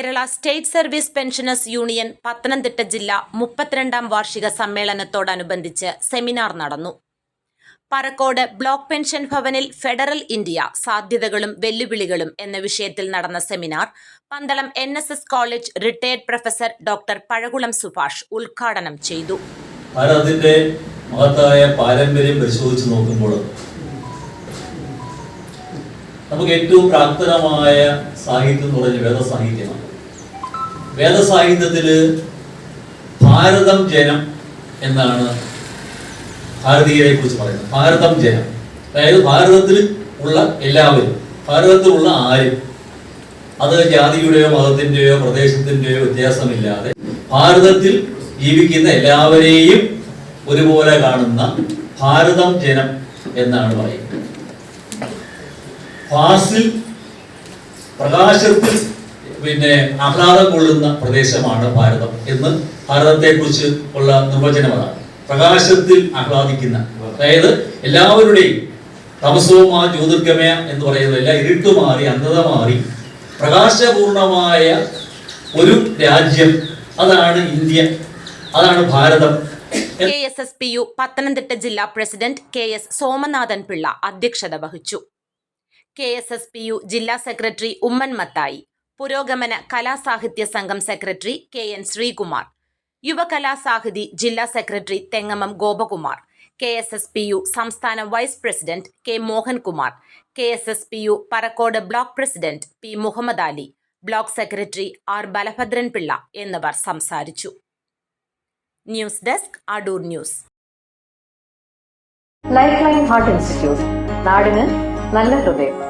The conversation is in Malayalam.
Kerala state service pensioners union Pathanamthitta ജില്ല മുപ്പത്തിരണ്ടാം വാർഷിക സമ്മേളനത്തോടനുബന്ധിച്ച് സെമിനാർ നടന്നു. പറക്കോട് ബ്ലോക്ക് പെൻഷൻ ഭവനിൽ ഫെഡറൽ ഇന്ത്യ സാധ്യതകളും വെല്ലുവിളികളും എന്ന വിഷയത്തിൽ നടന്ന seminar Pandalam N S S college retired professor doctor Pazhakulam Subhash ഉദ്ഘാടനം ചെയ്തു. ഭാരതത്തിന്റെ മഹത്തായ പാരമ്പര്യം പരിശോധിച്ച് നോക്കുമ്പോൾ നമുക്ക് ഏറ്റവും പ്രാപ്തരമായ സാഹിത്യം എന്ന് പറഞ്ഞ വേദസാഹിത്യമാണ്. വേദസാഹിത്യത്തിൽ ഭാരതം ജനം എന്നാണ് ഭാരതീയരെ കുറിച്ച് പറയുന്നത്. ഭാരതം ജനം. അതായത് ഭാരതത്തിൽ ഉള്ള എല്ലാവരും ഭാരതത്തിലുള്ള ആരും അത് ജാതിയുടെയോ മതത്തിന്റെയോ പ്രദേശത്തിന്റെയോ വ്യത്യാസമില്ലാതെ ഭാരതത്തിൽ ജീവിക്കുന്ന എല്ലാവരെയും ഒരുപോലെ കാണുന്ന ഭാരതം ജനം എന്നാണ് പറയുന്നത്. ഫാസിൽ പ്രകാശത്തിൽ പിന്നെ ആഹ്ലാദം കൊള്ളുന്ന പ്രദേശമാണ് ഭാരതം എന്ന് ഭാരതത്തെ കുറിച്ച് ഉള്ള നിർവചനം അതാണ്. പ്രകാശത്തിൽ ആഹ്ലാദിക്കുന്ന അതായത് എല്ലാവരുടെയും തമസവുമാ ജ്യോതിർഗമയ എന്ന് പറയുന്നത് എല്ലാം ഇരുട്ട് മാറി അന്ധത മാറി പ്രകാശപൂർണമായ ഒരു രാജ്യം അതാണ് ഇന്ത്യ അതാണ് Bharatham. K S S P U Pathanamthitta ജില്ലാ president K S Somanathan Pillai അധ്യക്ഷത വഹിച്ചു. K S S P U ജില്ലാ secretary Oommen Mathai Purogamana Kalasahitya Sangham secretary K N Sreekumar. Yuvakalasahithi ജില്ലാ secretary Thengamam Gopakumar. K S S P U സംസ്ഥാന vice president K Mohankumar. K S S P U Parakode block president P Muhammad Ali. Block secretary R Balabhadran Pillai എന്നിവർ സംസാരിച്ചു. News desk Adoor news. Life line heart institute നാടിന് നല്ല ഹൃദയം.